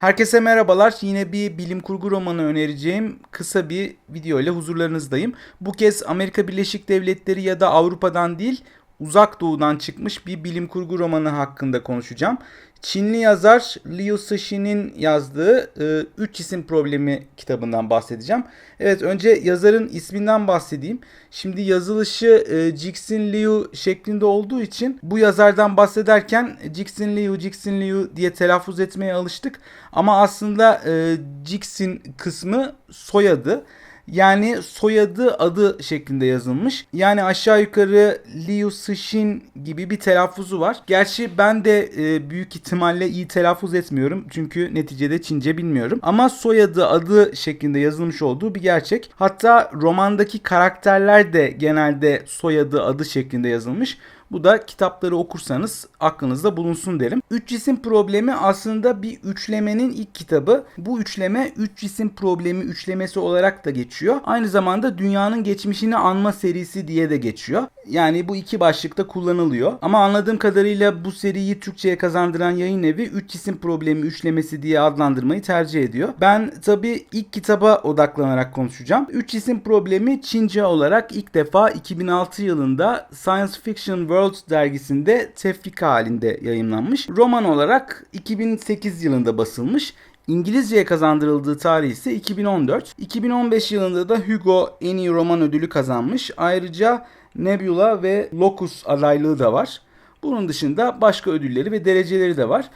Herkese merhabalar. Yine bir bilim kurgu romanı önereceğim kısa bir video ile huzurlarınızdayım. Bu kez Amerika Birleşik Devletleri ya da Avrupa'dan değil, Uzak Doğu'dan çıkmış bir bilim kurgu romanı hakkında konuşacağım. Çinli yazar Liu Cixin'in yazdığı 3 isim problemi kitabından bahsedeceğim. Evet önce yazarın isminden bahsedeyim. Şimdi yazılışı e, Cixin Liu şeklinde olduğu için bu yazardan bahsederken Cixin Liu, Cixin Liu diye telaffuz etmeye alıştık. Ama aslında e, Cixin kısmı soyadı. Yani soyadı adı şeklinde yazılmış. Yani aşağı yukarı Liu Cixin gibi bir telaffuzu var. Gerçi ben de e, büyük ihtimalle iyi telaffuz etmiyorum. Çünkü neticede Çince bilmiyorum. Ama soyadı adı şeklinde yazılmış olduğu bir gerçek. Hatta romandaki karakterler de genelde soyadı adı şeklinde yazılmış. Bu da kitapları okursanız aklınızda bulunsun derim. Üç cisim problemi aslında bir üçlemenin ilk kitabı. Bu üçleme üç cisim problemi üçlemesi olarak da geçiyor. Aynı zamanda dünyanın geçmişini anma serisi diye de geçiyor. Yani bu iki başlıkta kullanılıyor. Ama anladığım kadarıyla bu seriyi Türkçe'ye kazandıran yayın evi üç cisim problemi üçlemesi diye adlandırmayı tercih ediyor. Ben tabi ilk kitaba odaklanarak konuşacağım. Üç cisim problemi Çince olarak ilk defa 2006 yılında Science Fiction World dergisinde tefrika halinde yayımlanmış. Roman olarak 2008 yılında basılmış. İngilizceye kazandırıldığı tarih ise 2014. 2015 yılında da Hugo en iyi roman ödülü kazanmış. Ayrıca Nebula ve Locus adaylığı da var. Bunun dışında başka ödülleri ve dereceleri de var.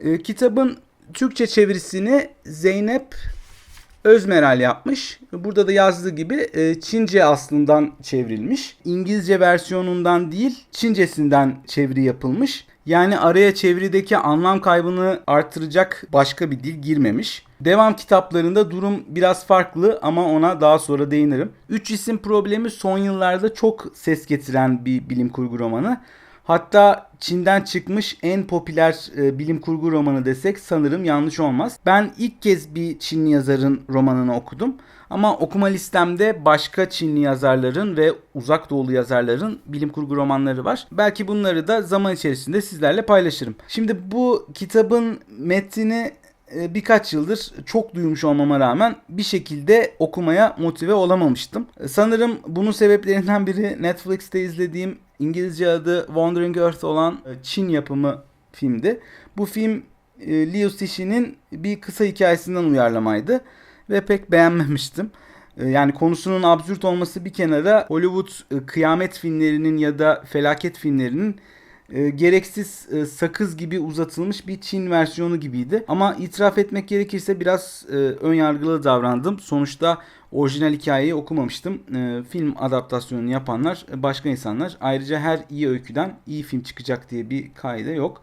E, kitabın Türkçe çevirisini Zeynep Özmeral yapmış. Burada da yazdığı gibi e, Çince aslından çevrilmiş. İngilizce versiyonundan değil Çincesinden çeviri yapılmış. Yani araya çevirideki anlam kaybını artıracak başka bir dil girmemiş. Devam kitaplarında durum biraz farklı ama ona daha sonra değinirim. Üç isim problemi son yıllarda çok ses getiren bir bilim kurgu romanı. Hatta Çin'den çıkmış en popüler e, bilim kurgu romanı desek sanırım yanlış olmaz. Ben ilk kez bir Çinli yazarın romanını okudum. Ama okuma listemde başka Çinli yazarların ve uzak doğulu yazarların bilim kurgu romanları var. Belki bunları da zaman içerisinde sizlerle paylaşırım. Şimdi bu kitabın metnini e, birkaç yıldır çok duymuş olmama rağmen bir şekilde okumaya motive olamamıştım. Sanırım bunun sebeplerinden biri Netflix'te izlediğim İngilizce adı Wandering Earth olan e, Çin yapımı filmdi. Bu film Liu Cixin'in bir kısa hikayesinden uyarlamaydı ve pek beğenmemiştim. Yani konusunun absürt olması bir kenara Hollywood kıyamet filmlerinin ya da felaket filmlerinin e, gereksiz e, sakız gibi uzatılmış bir Çin versiyonu gibiydi. Ama itiraf etmek gerekirse biraz e, ön yargılı davrandım. Sonuçta orijinal hikayeyi okumamıştım. E, film adaptasyonunu yapanlar başka insanlar. Ayrıca her iyi öyküden iyi film çıkacak diye bir kaide yok.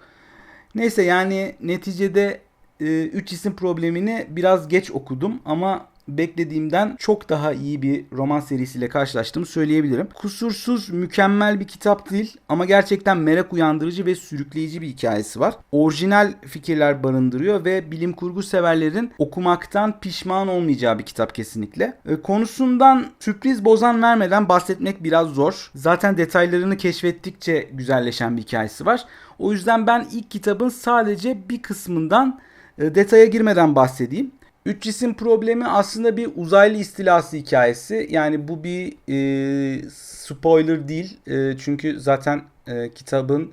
Neyse yani neticede 3 e, isim problemini biraz geç okudum ama beklediğimden çok daha iyi bir roman serisiyle karşılaştığımı söyleyebilirim. Kusursuz, mükemmel bir kitap değil ama gerçekten merak uyandırıcı ve sürükleyici bir hikayesi var. Orijinal fikirler barındırıyor ve bilim kurgu severlerin okumaktan pişman olmayacağı bir kitap kesinlikle. E, konusundan sürpriz bozan vermeden bahsetmek biraz zor. Zaten detaylarını keşfettikçe güzelleşen bir hikayesi var. O yüzden ben ilk kitabın sadece bir kısmından e, detaya girmeden bahsedeyim. Üç cisim problemi aslında bir uzaylı istilası hikayesi. Yani bu bir e, spoiler değil. E, çünkü zaten e, kitabın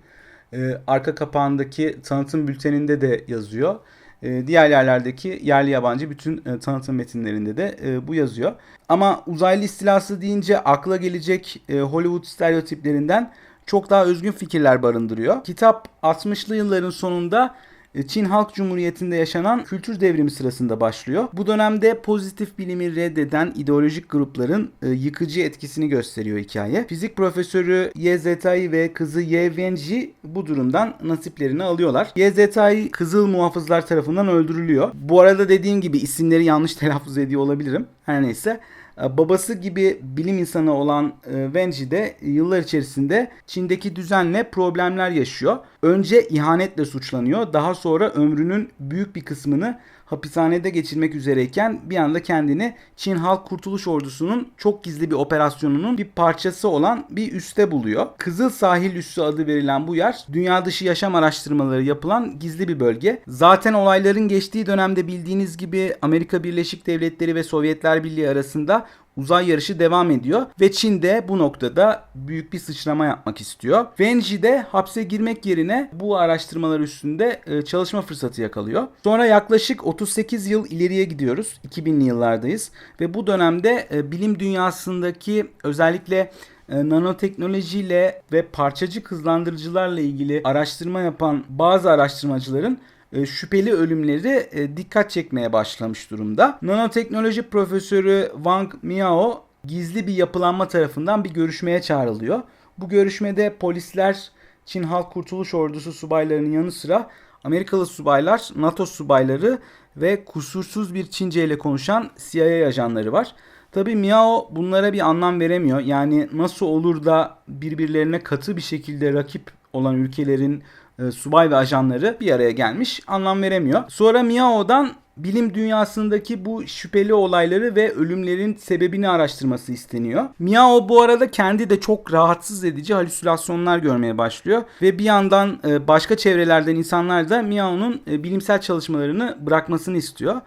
e, arka kapağındaki tanıtım bülteninde de yazıyor. E, diğer yerlerdeki yerli yabancı bütün e, tanıtım metinlerinde de e, bu yazıyor. Ama uzaylı istilası deyince akla gelecek e, Hollywood stereotiplerinden çok daha özgün fikirler barındırıyor. Kitap 60'lı yılların sonunda Çin Halk Cumhuriyeti'nde yaşanan kültür devrimi sırasında başlıyor. Bu dönemde pozitif bilimi reddeden ideolojik grupların e, yıkıcı etkisini gösteriyor hikaye. Fizik profesörü Ye Zetai ve kızı Ye Wenji bu durumdan nasiplerini alıyorlar. Ye Zetai Kızıl Muhafızlar tarafından öldürülüyor. Bu arada dediğim gibi isimleri yanlış telaffuz ediyor olabilirim. Her neyse. E, babası gibi bilim insanı olan e, Wenji de yıllar içerisinde Çin'deki düzenle problemler yaşıyor. Önce ihanetle suçlanıyor. Daha sonra ömrünün büyük bir kısmını hapishanede geçirmek üzereyken bir anda kendini Çin Halk Kurtuluş Ordusu'nun çok gizli bir operasyonunun bir parçası olan bir üste buluyor. Kızıl Sahil Üssü adı verilen bu yer dünya dışı yaşam araştırmaları yapılan gizli bir bölge. Zaten olayların geçtiği dönemde bildiğiniz gibi Amerika Birleşik Devletleri ve Sovyetler Birliği arasında uzay yarışı devam ediyor ve Çin de bu noktada büyük bir sıçrama yapmak istiyor. Wenji de hapse girmek yerine bu araştırmalar üstünde e, çalışma fırsatı yakalıyor. Sonra yaklaşık 38 yıl ileriye gidiyoruz. 2000'li yıllardayız ve bu dönemde e, bilim dünyasındaki özellikle e, nanoteknolojiyle ve parçacık hızlandırıcılarla ilgili araştırma yapan bazı araştırmacıların şüpheli ölümleri e, dikkat çekmeye başlamış durumda. Nanoteknoloji profesörü Wang Miao gizli bir yapılanma tarafından bir görüşmeye çağrılıyor. Bu görüşmede polisler, Çin Halk Kurtuluş Ordusu subaylarının yanı sıra Amerikalı subaylar, NATO subayları ve kusursuz bir Çince ile konuşan CIA ajanları var. Tabi Miao bunlara bir anlam veremiyor. Yani nasıl olur da birbirlerine katı bir şekilde rakip olan ülkelerin e, subay ve ajanları bir araya gelmiş anlam veremiyor. Sonra Miao'dan bilim dünyasındaki bu şüpheli olayları ve ölümlerin sebebini araştırması isteniyor. Miao bu arada kendi de çok rahatsız edici halüsinasyonlar görmeye başlıyor ve bir yandan e, başka çevrelerden insanlar da Miao'nun e, bilimsel çalışmalarını bırakmasını istiyor.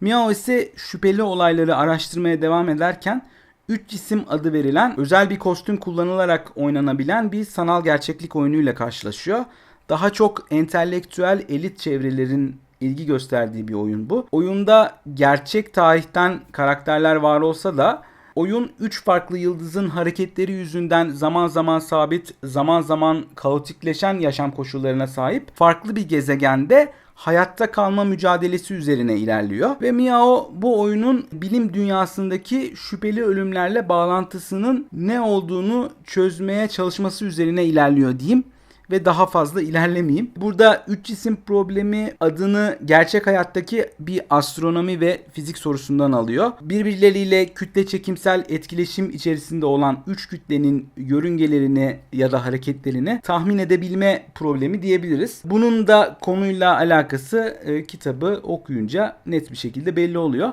Miao ise şüpheli olayları araştırmaya devam ederken 3 cisim adı verilen özel bir kostüm kullanılarak oynanabilen bir sanal gerçeklik oyunuyla karşılaşıyor. Daha çok entelektüel elit çevrelerin ilgi gösterdiği bir oyun bu. Oyunda gerçek tarihten karakterler var olsa da oyun 3 farklı yıldızın hareketleri yüzünden zaman zaman sabit, zaman zaman kaotikleşen yaşam koşullarına sahip farklı bir gezegende hayatta kalma mücadelesi üzerine ilerliyor. Ve Miao bu oyunun bilim dünyasındaki şüpheli ölümlerle bağlantısının ne olduğunu çözmeye çalışması üzerine ilerliyor diyeyim ve daha fazla ilerlemeyeyim. Burada 3 cisim problemi adını gerçek hayattaki bir astronomi ve fizik sorusundan alıyor. Birbirleriyle kütle çekimsel etkileşim içerisinde olan 3 kütlenin yörüngelerini ya da hareketlerini tahmin edebilme problemi diyebiliriz. Bunun da konuyla alakası e, kitabı okuyunca net bir şekilde belli oluyor.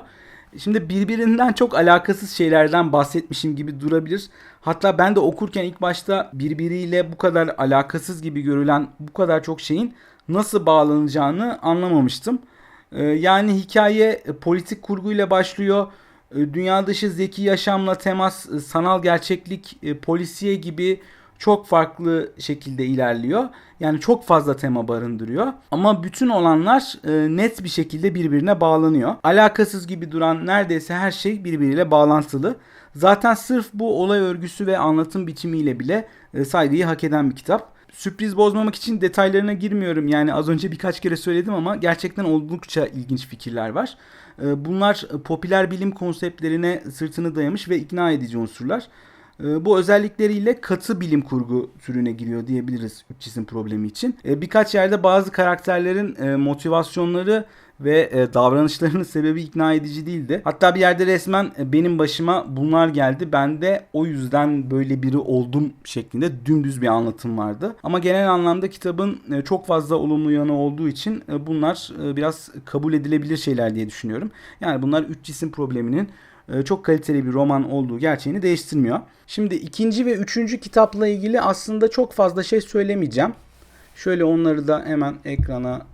Şimdi birbirinden çok alakasız şeylerden bahsetmişim gibi durabilir. Hatta ben de okurken ilk başta birbiriyle bu kadar alakasız gibi görülen bu kadar çok şeyin nasıl bağlanacağını anlamamıştım. Ee, yani hikaye politik kurguyla başlıyor. Ee, dünya dışı zeki yaşamla temas, sanal gerçeklik, e, polisiye gibi çok farklı şekilde ilerliyor. Yani çok fazla tema barındırıyor. Ama bütün olanlar e, net bir şekilde birbirine bağlanıyor. Alakasız gibi duran neredeyse her şey birbiriyle bağlantılı. Zaten sırf bu olay örgüsü ve anlatım biçimiyle bile e, saygıyı hak eden bir kitap. Sürpriz bozmamak için detaylarına girmiyorum. Yani az önce birkaç kere söyledim ama gerçekten oldukça ilginç fikirler var. E, bunlar popüler bilim konseptlerine sırtını dayamış ve ikna edici unsurlar. Ee, bu özellikleriyle katı bilim kurgu türüne giriyor diyebiliriz 3 cisim problemi için. Ee, birkaç yerde bazı karakterlerin e, motivasyonları ve e, davranışlarının sebebi ikna edici değildi. Hatta bir yerde resmen e, benim başıma bunlar geldi. Ben de o yüzden böyle biri oldum şeklinde dümdüz bir anlatım vardı. Ama genel anlamda kitabın çok fazla olumlu yanı olduğu için bunlar biraz kabul edilebilir şeyler diye düşünüyorum. Yani bunlar 3 cisim probleminin çok kaliteli bir roman olduğu gerçeğini değiştirmiyor. Şimdi ikinci ve üçüncü kitapla ilgili aslında çok fazla şey söylemeyeceğim. Şöyle onları da hemen ekrana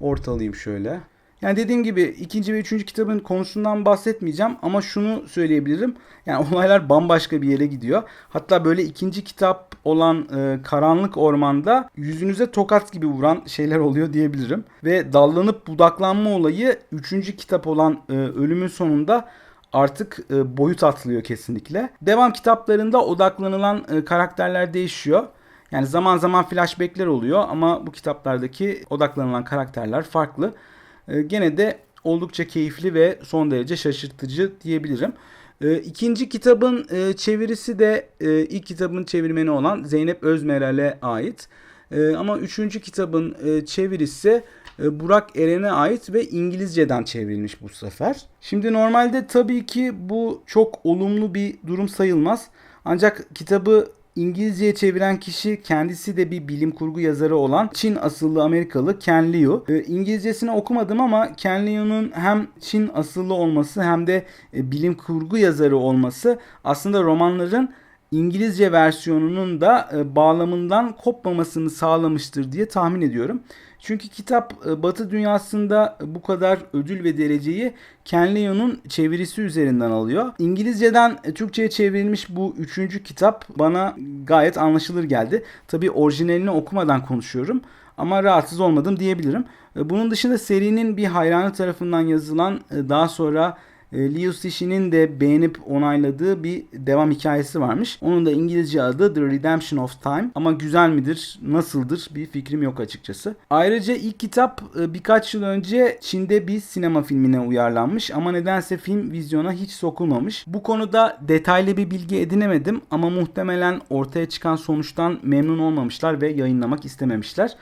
ortalayayım şöyle. Yani dediğim gibi ikinci ve üçüncü kitabın konusundan bahsetmeyeceğim ama şunu söyleyebilirim. Yani olaylar bambaşka bir yere gidiyor. Hatta böyle ikinci kitap olan e, Karanlık Orman'da yüzünüze tokat gibi vuran şeyler oluyor diyebilirim. Ve dallanıp budaklanma olayı üçüncü kitap olan e, Ölümün Sonunda artık e, boyut atlıyor kesinlikle. Devam kitaplarında odaklanılan e, karakterler değişiyor. Yani zaman zaman flashbackler oluyor ama bu kitaplardaki odaklanılan karakterler farklı. E, gene de oldukça keyifli ve son derece şaşırtıcı diyebilirim. E, ikinci kitabın e, çevirisi de e, ilk kitabın çevirmeni olan Zeynep Özmerel'e ait. E, ama üçüncü kitabın e, çevirisi e, Burak Eren'e ait ve İngilizceden çevrilmiş bu sefer. Şimdi normalde tabii ki bu çok olumlu bir durum sayılmaz. Ancak kitabı İngilizceye çeviren kişi kendisi de bir bilim kurgu yazarı olan Çin asıllı Amerikalı Ken Liu. E, İngilizcesini okumadım ama Ken Liu'nun hem Çin asıllı olması hem de e, bilim kurgu yazarı olması aslında romanların İngilizce versiyonunun da e, bağlamından kopmamasını sağlamıştır diye tahmin ediyorum. Çünkü kitap e, Batı dünyasında bu kadar ödül ve dereceyi Ken Liu'nun çevirisi üzerinden alıyor. İngilizceden e, Türkçe'ye çevrilmiş bu üçüncü kitap bana gayet anlaşılır geldi. Tabii orijinalini okumadan konuşuyorum ama rahatsız olmadım diyebilirim. Bunun dışında serinin bir hayranı tarafından yazılan daha sonra Liu Cixin'in de beğenip onayladığı bir devam hikayesi varmış. Onun da İngilizce adı The Redemption of Time. Ama güzel midir, nasıldır bir fikrim yok açıkçası. Ayrıca ilk kitap e, birkaç yıl önce Çin'de bir sinema filmine uyarlanmış ama nedense film vizyona hiç sokulmamış. Bu konuda detaylı bir bilgi edinemedim ama muhtemelen ortaya çıkan sonuçtan memnun olmamışlar ve yayınlamak istememişler.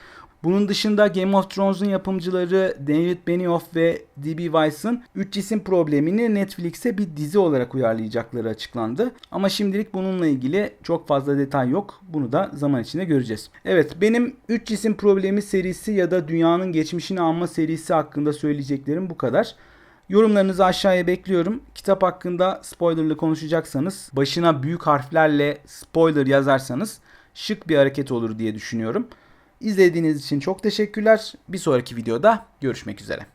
Bunun dışında Game of Thrones'un yapımcıları David Benioff ve D.B. Weiss'ın 3 cisim problemini Netflix'e bir dizi olarak uyarlayacakları açıklandı. Ama şimdilik bununla ilgili çok fazla detay yok. Bunu da zaman içinde göreceğiz. Evet benim 3 cisim problemi serisi ya da dünyanın geçmişini anma serisi hakkında söyleyeceklerim bu kadar. Yorumlarınızı aşağıya bekliyorum. Kitap hakkında spoilerlı konuşacaksanız, başına büyük harflerle spoiler yazarsanız şık bir hareket olur diye düşünüyorum. İzlediğiniz için çok teşekkürler. Bir sonraki videoda görüşmek üzere.